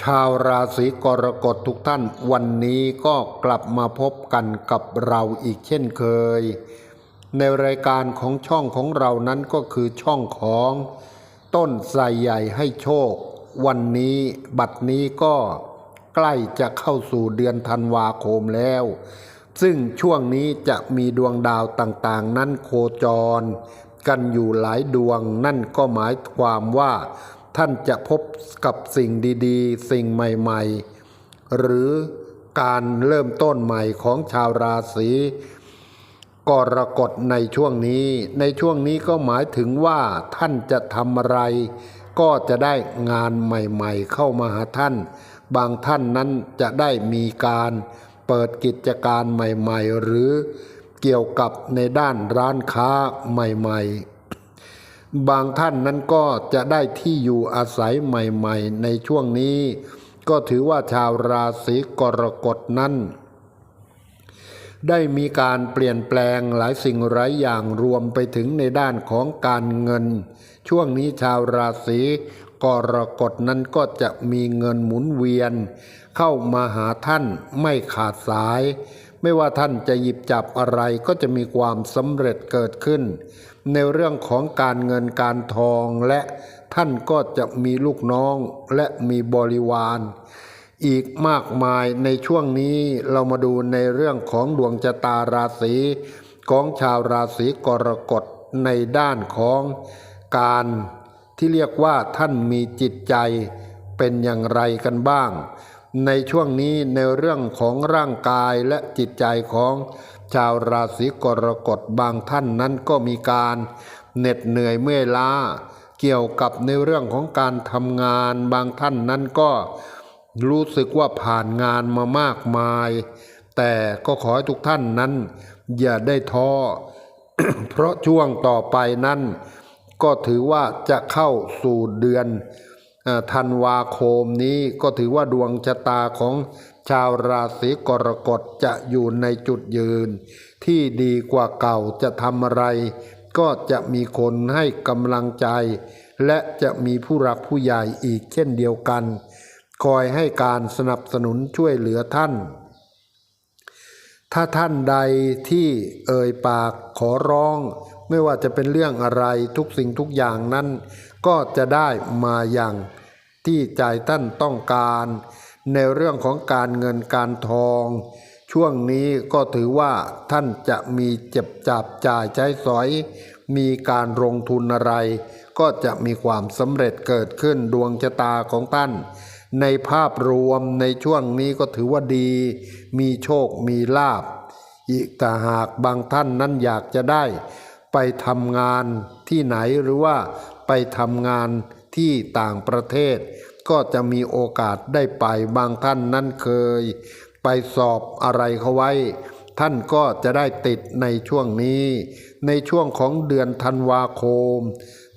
ชาวราศีกรกฎทุกท่านวันนี้ก็กลับมาพบกันกับเราอีกเช่นเคย ในรายการของช่องของเรานั้นก็คือช่องของ ต้นไทรใหญ่ให้โชค วันนี้บัดนี้ก็ใกล้จะเข้าสู่เดือนธันวาคมแล้ว ซึ่งช่วงนี้จะมีดวงดาวต่างๆ นั้นโคจร กันอยู่หลายดวงนั่นก็หมายความว่า ท่านจะพบกับสิ่งดีๆ สิ่งใหม่ๆ หรือการเริ่มต้นใหม่ของชาวราศีกรกฎในช่วงนี้ ในช่วงนี้ก็หมายถึงว่าท่านจะทำอะไร ก็จะได้งานใหม่ๆ เข้ามาหาท่าน บางท่านนั้นจะได้มีการเปิดกิจการใหม่ๆ หรือเกี่ยวกับในด้านร้านค้าใหม่ๆ บางท่านนั้นก็จะได้ที่อยู่อาศัยใหม่ ๆ ในช่วงนี้ ก็ถือว่าชาวราศีกรกฎนั้น ได้มีการเปลี่ยนแปลงหลายสิ่งหลายอย่างรวมไปถึงในด้านของการเงิน ช่วงนี้ชาวราศีกรกฎนั้นก็จะมีเงินหมุนเวียน เข้ามาหาท่านไม่ขาดสาย ไม่ว่าท่านจะหยิบจับอะไรก็จะมีความสำเร็จเกิดขึ้น ในเรื่องของการเงินการทองและท่านก็จะมีลูกน้องและมีบริวาร อีกมากมายในช่วงนี้เรามาดูในเรื่องของดวงชะตาราศีของชาวราศีกรกฎในด้านของการที่เรียกว่าท่านมีจิตใจเป็นอย่างไรกันบ้าง ในช่วงนี้ในเรื่องของร่างกายและจิตใจของ ชาวราศีกรกฎบางท่านนั้นก็มีการเหน็ดเหนื่อยเมื่อยล้า เกี่ยวกับในเรื่องของการทำงานบางท่านนั้นก็รู้สึกว่าผ่านงานมามากมาย แต่ก็ขอให้ทุกท่านนั้น อย่าได้ท้อเพราะช่วงต่อไปนั้น ก็ถือว่าจะเข้าสู่เดือนธันวาคมนี้ก็ถือว่าดวงชะตาของ ชาวราศีกรกฎจะอยู่ในจุดยืน ที่ดีกว่าเก่าจะทำอะไร ก็จะมีคนให้กำลังใจ และจะมีผู้รักผู้ใหญ่อีกเช่นเดียวกัน คอยให้การสนับสนุนช่วยเหลือท่าน ถ้าท่านใดที่เอ่ยปากขอร้อง ไม่ว่าจะเป็นเรื่องอะไรทุกสิ่งทุกอย่างนั้น ก็จะได้มาอย่างที่ใจท่านต้องการ ในเรื่องของการเงินการทอง ช่วงนี้ก็ถือว่าท่านจะมีเจ็บจับจ่ายใช้สอย มีการลงทุนอะไร ก็จะมีความสำเร็จเกิดขึ้นดวงชะตาของท่าน ในภาพรวมในช่วงนี้ก็ถือว่าดี มีโชคมีลาบอีกแต่หากบางท่านนั้นอยากจะได้ ไปทำงานที่ไหนหรือว่าไปทำงานที่ต่างประเทศ ก็จะมีโอกาสได้ไปบางท่านนั้นเคย ไปสอบอะไรเขาไว้ ท่านก็จะได้ติดในช่วงนี้ ในช่วงของเดือนธันวาคม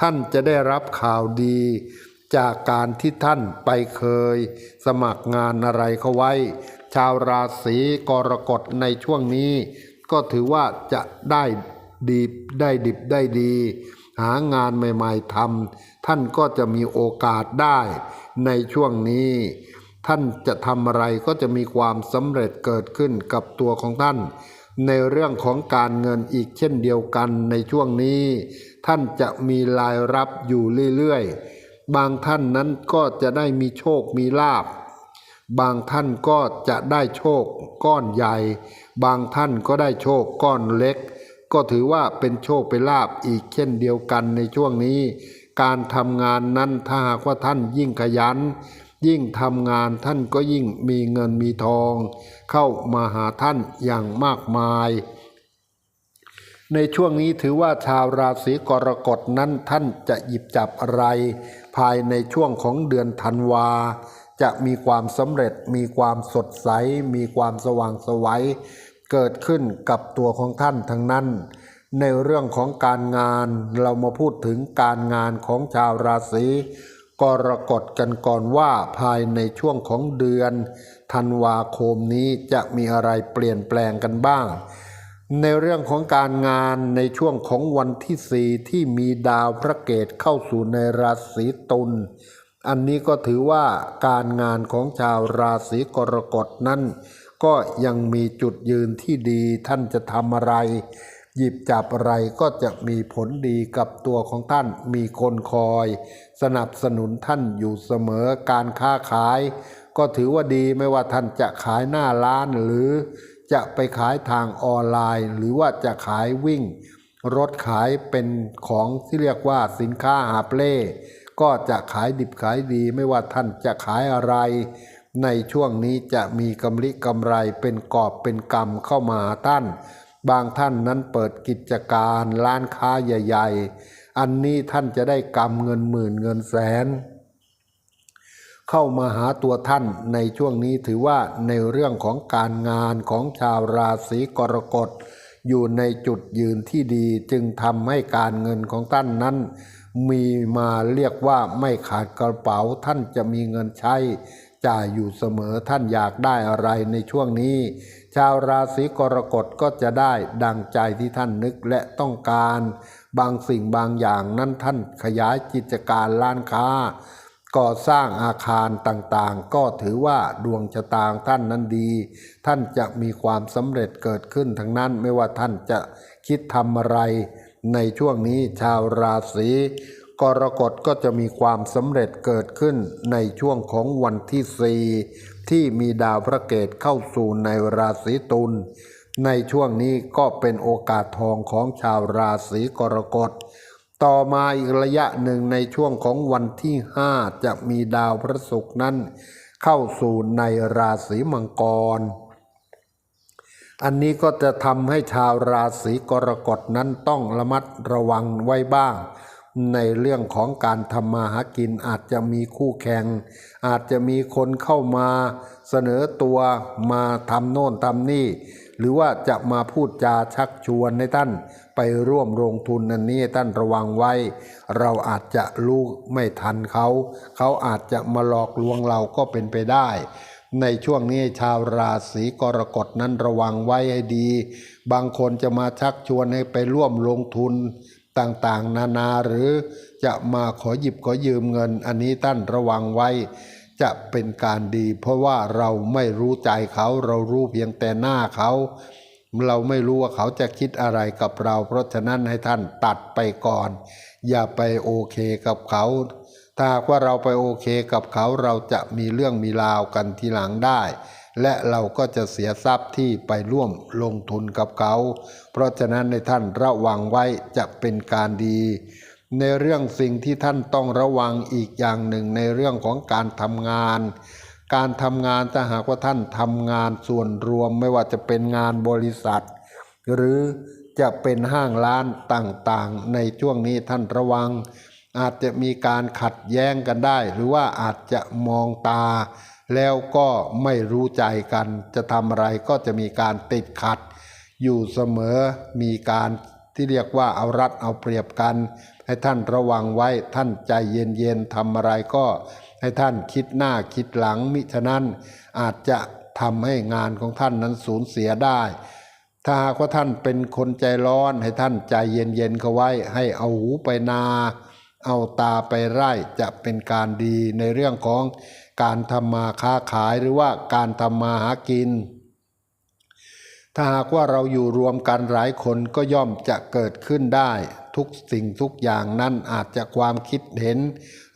ท่านจะได้รับข่าวดี จากการที่ท่านไปเคย สมัครงานอะไรเขาไว้ ชาวราศีกรกฎในช่วงนี้ ก็ถือว่าจะได้ดีได้ดิบได้ดี หางานใหม่ ๆทำท่านก็จะมีโอกาสได้ ในช่วงนี้ ท่านจะทำอะไรก็จะมีความสำเร็จเกิดขึ้นกับตัวของท่าน ในเรื่องของการเงินอีกเช่นเดียวกันในช่วงนี้ ท่านจะมีรายรับอยู่เรื่อยๆ บางท่านนั้นก็จะได้มีโชคมีลาบบางท่านก็จะได้โชคก้อนใหญ่ บางท่านก็ได้โชคก้อนเล็ก ก็ถือว่าเป็นโชคเป็นลาบอีกเช่นเดียวกันในช่วงนี้ การทำงานนั้นถ้าหากว่าท่านยิ่งขยัน ยิ่งทำงานท่านก็ยิ่งมีเงินมีทอง เข้ามาหาท่านอย่างมากมาย ในช่วงนี้ถือว่าชาวราศีกรกฎนั้นท่านจะหยิบจับอะไร ภายในช่วงของเดือนธันวาจะมีความสำเร็จมีความสดใส มีความสว่างไสวัยเกิดขึ้นกับตัวของท่านทั้งนั้น ในเรื่องของการงานเรามาพูดถึงการงานของชาวราศีกรกฎกันก่อนว่าภายในช่วงของเดือนธันวาคมนี้จะมีอะไรเปลี่ยนแปลงกันบ้าง ในเรื่องของการงานในช่วงของวันที่สี่ที่มีดาวพระเกตเข้าสู่ในราศีตุลอันนี้ก็ถือว่าการงานของชาวราศีกรกฎนั้น ก็ยังมีจุดยืนที่ดีท่านจะทำอะไร หยิบจับอะไรก็จะมีผลดีกับตัวของท่าน มีคนคอย สนับสนุนท่านอยู่เสมอการค้าขาย ก็ถือว่าดีไม่ว่าท่านจะขายหน้าร้านหรือจะไปขายทางออนไลน์ หรือว่าจะขายวิ่ง รถขายเป็นของที่เรียกว่าสินค้าหาบเล่ก็จะขายดิบขายดีไม่ว่าท่านจะขายอะไร ในช่วงนี้จะมีกำลิกำไรเป็นกอบเป็นกำเข้ามาท่าน บางท่านนั้นเปิดกิจการร้านค้าใหญ่ ๆ อันนี้ท่านจะได้กำเงินหมื่นเงินแสน เข้ามาหาตัวท่านในช่วงนี้ถือว่าในเรื่องของการงานของชาวราศีกรกฎอยู่ในจุดยืนที่ดีจึงทำให้การเงินของท่านนั้น มีมาเรียกว่าไม่ขาดกระเป๋าท่านจะมีเงินใช้จ่ายอยู่เสมอท่านอยากได้อะไรในช่วงนี้ ชาวราศีกรกฎก็จะได้ดังใจที่ท่านนึกและต้องการ บางสิ่งบางอย่างนั้นท่านขยายกิจการร้านค้า ก่อสร้างอาคารต่างๆ ก็ถือว่าดวงชะตางท่านนั้นดี ท่านจะมีความสำเร็จเกิดขึ้นทั้งนั้นไม่ว่าท่านจะคิดทำอะไร ในช่วงนี้ชาวราศีกรกฎก็จะมีความสำเร็จเกิดขึ้นในช่วงของวันที่สี่ ที่มีดาวพระเกตเข้าสู่ในราศีตุลในช่วงนี้ก็เป็นโอกาสทองของชาวราศีกรกฎ ต่อมาอีกระยะหนึ่งในช่วงของวันที่ห้าจะมีดาวพระศุกร์นั้น เข้าสู่ในราศีมังกร อันนี้ก็จะทำให้ชาวราศีกรกฎนั้นต้องระมัดระวังไว้บ้าง ในเรื่องของการทำมาหากินอาจจะมีคู่แข่ง อาจจะมีคนเข้ามาเสนอตัวมาทำโน่นทำนี่ หรือว่าจะมาพูดจาชักชวนให้ท่านไปร่วมลงทุนอันนี้ท่านระวังไว้ เราอาจจะรู้ไม่ทันเขา เขาอาจจะมาหลอกลวงเราก็เป็นไปได้ ในช่วงนี้ชาวราศีกรกฎนั้นระวังไว้ให้ดี บางคนจะมาชักชวนให้ไปร่วมลงทุน ต่างๆ นานาหรือจะมาขอหยิบขอยืมเงิน อันนี้ท่านระวังไว้ จะเป็นการดี เพราะว่าเราไม่รู้ใจเขาเรารู้เพียงแต่หน้าเขา เราไม่รู้ว่าเขาจะคิดอะไรกับเรา เพราะฉะนั้นให้ท่านตัดไปก่อน อย่าไปโอเคกับเขา ถ้าหากว่าเราไปโอเคกับเขาเราจะมีเรื่องมีราวกันทีหลังได้ และเราก็จะเสียทรัพย์ที่ไปร่วมลงทุนกับเขา เพราะฉะนั้นในท่านระวังไว้จะเป็นการดี ในเรื่องสิ่งที่ท่านต้องระวังอีกอย่างหนึ่งในเรื่องของการทำงาน การทำงานถ้าหากว่าท่านทำงานส่วนรวมไม่ว่าจะเป็นงานบริษัท หรือจะเป็นห้างร้านต่างๆ ในช่วงนี้ท่านระวัง อาจจะมีการขัดแย้งกันได้ หรือว่าอาจจะมองตา แล้วก็ไม่รู้ใจกัน จะทำอะไรก็จะมีการติดขัด อยู่เสมอมีการที่เรียกว่าเอารัดเอาเปรียบกัน ให้ท่านระวังไว้ท่านใจเย็นๆทำอะไรก็ ให้ท่านคิดหน้าคิดหลังมิฉะนั้นอาจจะทำให้งานของท่านนั้นสูญเสียได้ ถ้าหากว่าท่านเป็นคนใจร้อนให้ท่านใจเย็นๆเขาไว้ ให้เอาหูไปนา เอาตาไปไร่จะเป็นการดีในเรื่องของ การทำมาค้าขายหรือว่าการทำมาหากิน ถ้าหากว่าเราอยู่รวมกันหลายคนก็ย่อมจะเกิดขึ้นได้ ทุกสิ่งทุกอย่างนั้นอาจจะความคิดเห็น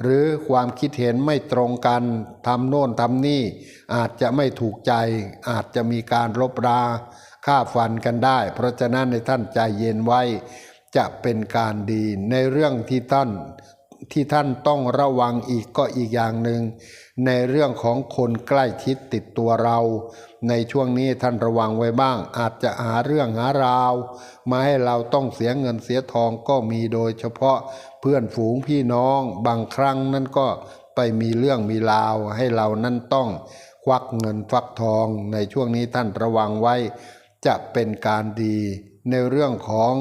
หรือความคิดเห็นไม่ตรงกันทำโน่นทำนี่ อาจจะไม่ถูกใจ อาจจะมีการรบราฆ่าฟันกันได้ เพราะฉะนั้นในท่านใจเย็นไว้จะเป็นการดีในเรื่องที่ท่านที่ท่านต้องระวังอีกก็อีกอย่างหนึ่ง ในเรื่องของคนใกล้ชิดติดตัวเรา ในช่วงนี้ท่านระวังไว้บ้าง อาจจะหาเรื่องหาราวมาให้เราต้องเสียเงินเสียทองก็มีโดยเฉพาะเพื่อนฝูงพี่น้อง บางครั้งนั่นก็ไปมีเรื่องมีราวให้เรานั้นต้องควักเงินฟักทอง ในช่วงนี้ท่านระวังไว้ จะเป็นการดีในเรื่องของ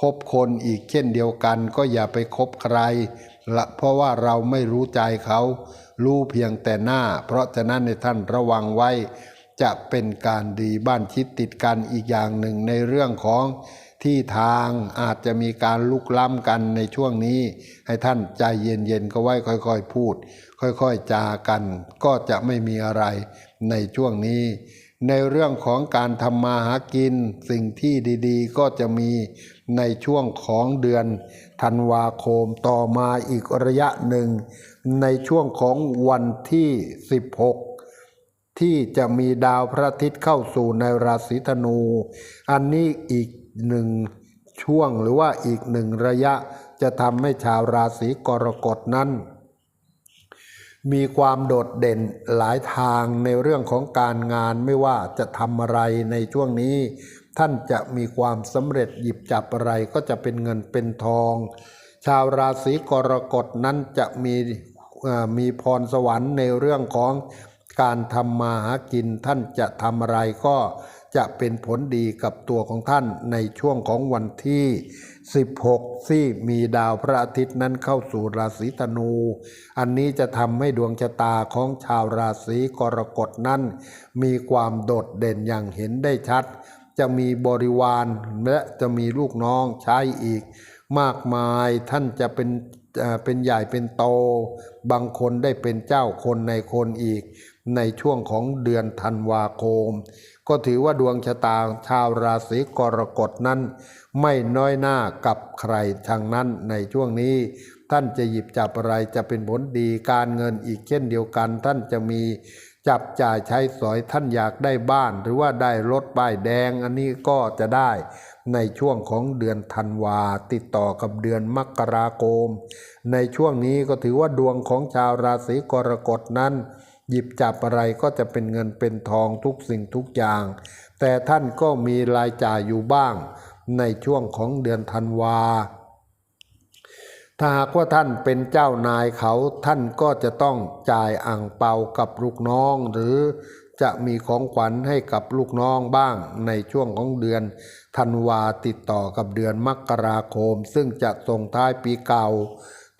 คบคนอีกเช่นเดียวกัน ก็อย่าไปคบใครละเพราะว่าเราไม่รู้ใจเขา รู้เพียงแต่หน้า เพราะฉะนั้นในท่านระวังไว้ จะเป็นการดีบ้านชิดติดกันอีกอย่างหนึ่งในเรื่องของที่ทางอาจจะมีการลุกล้ำกันในช่วงนี้ ให้ท่านใจเย็นๆก็ไว้ค่อยๆพูด ค่อยๆจากัน ก็จะไม่มีอะไรในช่วงนี้ ในเรื่องของการทำมาหากินสิ่งที่ดีๆ ก็จะมี ในช่วงของเดือนธันวาคมต่อมาอีกระยะหนึ่ง ในช่วงของวันที่ 16 ที่จะมีดาวพระอาทิตย์เข้าสู่ในราศีธนู อันนี้อีกหนึ่งช่วงหรือว่าอีกหนึ่งระยะจะทำให้ชาวราศีกรกฎนั้น มีความโดดเด่นหลายทางในเรื่องของการงานไม่ว่าจะทำอะไรในช่วงนี้ ท่านจะมีความสำเร็จหยิบจับอะไรก็จะเป็นเงินเป็นทอง ชาวราศีกรกฎนั้นจะมีมีพรสวรรค์ในเรื่องของการทำมาหากินท่านจะทำอะไรก็จะเป็นผลดีกับตัวของท่านในช่วงของวันที่ 16 ที่มีดาวพระอาทิตย์นั้นเข้าสู่ราศีธนู อันนี้จะทำให้ดวงชะตาของชาวราศีกรกฎนั้น มีความโดดเด่นอย่างเห็นได้ชัด จะมีบริวารและจะมีลูกน้องใช้อีก มากมายท่านจะเป็นเอ่อเป็นใหญ่เป็นโต บางคนได้เป็นเจ้าคนในคนอีก ในช่วงของเดือนธันวาคม ก็ถือว่าดวงชะตาชาวราศีกรกฎนั้น ไม่น้อยหน้ากับใครทางนั้นในช่วงนี้ ท่านจะหยิบจับอะไรจะเป็นผลดีการเงินอีกเช่นเดียวกัน ท่านจะมีจับจ่ายใช้สอยท่านอยากได้บ้าน หรือว่าได้รถป้ายแดง อันนี้ก็จะได้ในช่วงของเดือนธันวาติดต่อกับเดือนมกราคมในช่วงนี้ก็ถือว่าดวงของชาวราศีกรกฎนั้น หยิบจับอะไรก็จะเป็นเงินเป็นทองทุกสิ่งทุกอย่าง แต่ท่านก็มีรายจ่ายอยู่บ้าง ในช่วงของเดือนธันวา ถ้าหากว่าท่านเป็นเจ้านายเขาท่านก็จะต้องจ่ายอ่างเปากับลูกน้อง หรือจะมีของขวัญให้กับลูกน้องบ้างในช่วงของเดือนธันวาติดต่อกับเดือนมกราคม ซึ่งจะส่งท้ายปีเก่า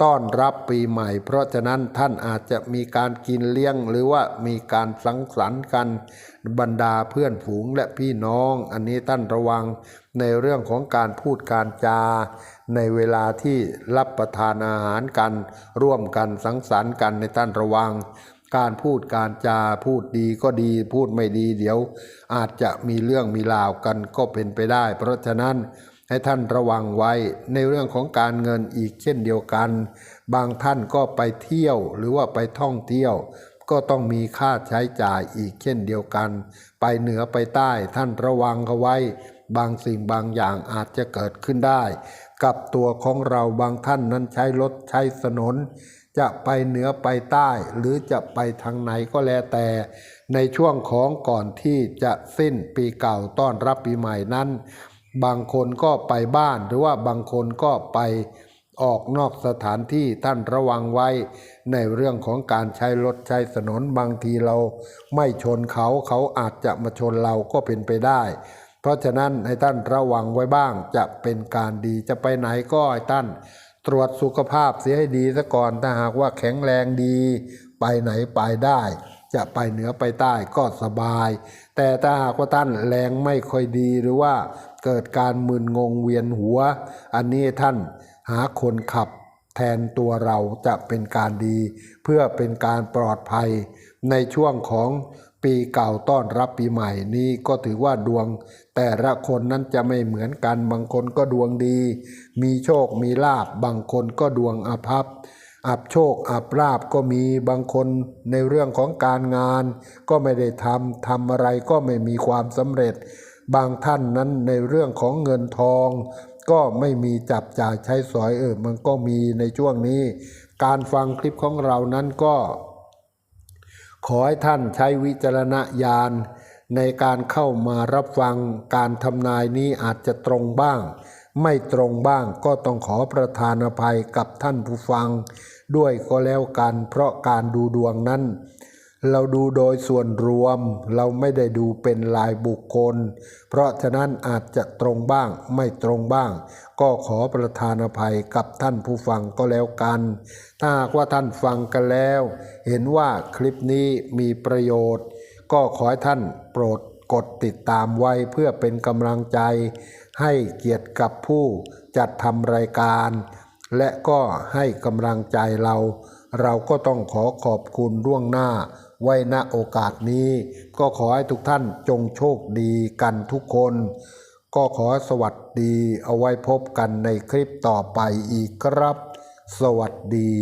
ต้อนรับปีใหม่ เพราะฉะนั้นท่านอาจจะมีการกินเลี้ยง หรือว่ามีการสังสรรค์กันบรรดาเพื่อนฝูงและพี่น้อง อันนี้ท่านระวัง ในเรื่องของการพูดการจา ในเวลาที่รับประทานอาหารกัน ร่วมกันสังสรรค์กันในท่านระวัง การพูดการจาพูดดีก็ดี พูดไม่ดีเดี๋ยว อาจจะมีเรื่องมีราวกันก็เป็นไปได้ เพราะฉะนั้นให้ท่านระวังไว้ในเรื่องของการเงินอีกเช่นเดียวกัน บางท่านก็ไปเที่ยวหรือว่าไปท่องเที่ยว ก็ต้องมีค่าใช้จ่ายอีกเช่นเดียวกัน ไปเหนือไปใต้ท่านระวังเขาไว้ บางสิ่งบางอย่างอาจจะเกิดขึ้นได้ กับตัวของเราบางท่านนั้นใช้รถใช้ถนน จะไปเหนือไปใต้ หรือจะไปทางไหนก็แล้วแต่ ในช่วงของก่อนที่จะสิ้นปีเก่าต้อนรับปีใหม่นั้น บางคนก็ไปบ้านหรือว่าบางคนก็ไปออกนอกสถานที่ท่านระวังไว้ ในเรื่องของการใช้รถใช้ถนนบางทีเรา ไม่ชนเขาเขาอาจจะมาชนเราก็เป็นไปได้ ราะฉะนั้นให้ท่านระวังไว้บ้างจะเป็นการดีจะไปไหนก็ให้ท่าน ตรวจสุขภาพเสียให้ดีซะก่อนถ้าหากว่าแข็งแรงดี ไปไหนไปได้ จะไปเหนือไปใต้ก็สบาย แต่ถ้าหากว่าท่านแรงไม่ค่อยดีหรือว่าเกิดการมึนงงเวียนหัว อันนี้ท่านหาคนขับแทนตัวเราจะเป็นการดี เพื่อเป็นการปลอดภัยในช่วงของ ปีเก่าต้อนรับปีใหม่นี้ก็ถือว่าดวง แต่ละคนนั้นจะไม่เหมือนกัน บางคนก็ดวงดี มีโชคมีลาบบางคนก็ดวงอาภัพอับโชคอับลาบก็มีบางคนในเรื่องของการงาน ก็ไม่ได้ทำทำอะไรก็ไม่มีความสำเร็จ บางท่านนั้นในเรื่องของเงินทอง ก็ไม่มีจับจ่ายใช้สอยเออมันก็มีในช่วงนี้ การฟังคลิปของเรานั้นก็ ขอให้ท่านใช้วิจารณญาณในการเข้ามารับฟังการทำนายนี้อาจจะตรงบ้าง ไม่ตรงบ้างก็ต้องขอประธานอภัยกับท่านผู้ฟัง ด้วยก็แล้วกันเพราะการดูดวงนั้น เราดูโดยส่วนรวมเราไม่ได้ดูเป็นลายบุคคล เพราะฉะนั้นอาจจะตรงบ้างไม่ตรงบ้าง ก็ขอประทานอภัยกับท่านผู้ฟังก็แล้วกัน ถ้าหากว่าท่านฟังกันแล้ว เห็นว่าคลิปนี้มีประโยชน์ ก็ขอให้ท่านโปรดกดติดตามไว้เพื่อเป็นกำลังใจ ให้เกียรติกับผู้จัดทำรายการ และก็ให้กำลังใจเรา เราก็ต้องขอขอบคุณล่วงหน้า ไว้ณโอกาสนี้ ก็ขอให้ทุกท่านจงโชคดีกันทุกคน ก็ขอสวัสดีเอาไว้พบกันในคลิปต่อไปอีกครับ สวัสดี